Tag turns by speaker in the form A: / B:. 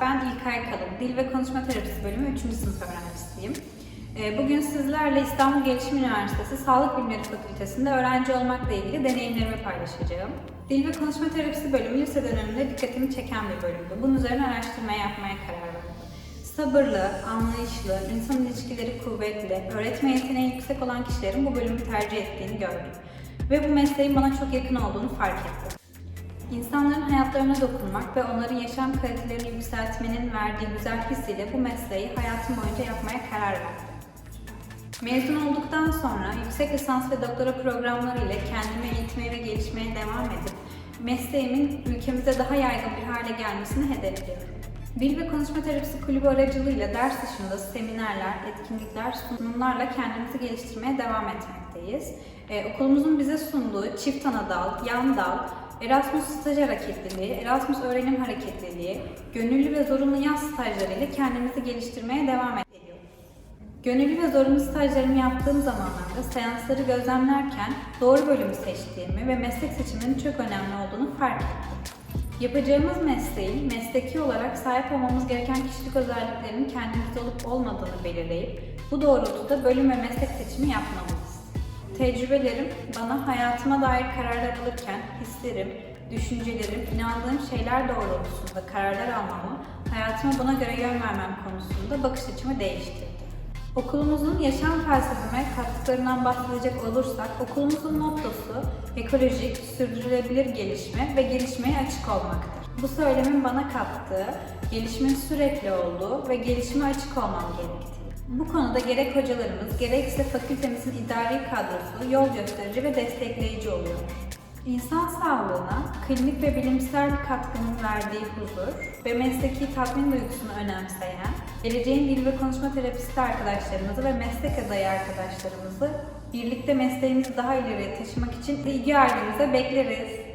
A: ben İlkay Kalın, Dil ve Konuşma Terapisi bölümü 3. sınıf öğrencisiyim. Ee, bugün sizlerle İstanbul Gelişim Üniversitesi Sağlık Bilimleri Fakültesi'nde öğrenci olmakla ilgili deneyimlerimi paylaşacağım. Dil ve Konuşma Terapisi bölümü lise döneminde dikkatimi çeken bir bölümdü. Bunun üzerine araştırma yapmaya karar verdim. Sabırlı, anlayışlı, insan ilişkileri kuvvetli, öğretme yeteneği yüksek olan kişilerin bu bölümü tercih ettiğini gördüm. Ve bu mesleğin bana çok yakın olduğunu fark ettim. İnsanların hayatlarına dokunmak ve onların yaşam kalitelerini yükseltmenin verdiği güzel his ile bu mesleği hayatım boyunca yapmaya karar verdim. Mezun olduktan sonra yüksek lisans ve doktora programları ile kendimi eğitmeye ve gelişmeye devam edip mesleğimin ülkemize daha yaygın bir hale gelmesini hedefliyorum. Dil ve konuşma terapisi kulübü aracılığıyla ders dışında seminerler, etkinlikler, sunumlarla kendimizi geliştirmeye devam etmekteyiz. Ee, okulumuzun bize sunduğu çift ana dal, yan dal, Erasmus staj hareketliliği, Erasmus öğrenim hareketliliği, gönüllü ve zorunlu yaz stajlarıyla kendimizi geliştirmeye devam ediyoruz. Gönüllü ve zorunlu stajlarımı yaptığım zamanlarda seansları gözlemlerken doğru bölümü seçtiğimi ve meslek seçiminin çok önemli olduğunu fark ettim. Yapacağımız mesleğin mesleki olarak sahip olmamız gereken kişilik özelliklerinin kendimizde olup olmadığını belirleyip bu doğrultuda bölüm ve meslek seçimi yapmalıyız. Tecrübelerim bana hayatıma dair kararlar alırken hislerim, düşüncelerim, inandığım şeyler doğrultusunda kararlar almamı, hayatıma buna göre yön vermem konusunda bakış açımı değiştirdi. Okulumuzun yaşam felsefeme katkılarından bahsedecek olursak, okulumuzun mottosu ekolojik, sürdürülebilir gelişme ve gelişmeye açık olmaktır. Bu söylemin bana kattığı, gelişimin sürekli olduğu ve gelişime açık olmam gerektiği. Bu konuda gerek hocalarımız, gerekse fakültemizin idari kadrosu yol gösterici ve destekleyici oluyor. İnsan sağlığına klinik ve bilimsel katkının verdiği huzur ve mesleki tatmin duygusunu önemseyen, geleceğin dil ve konuşma terapisti arkadaşlarımızı ve meslek adayı arkadaşlarımızı birlikte mesleğimizi daha ileriye taşımak için ilgi ailemize bekleriz.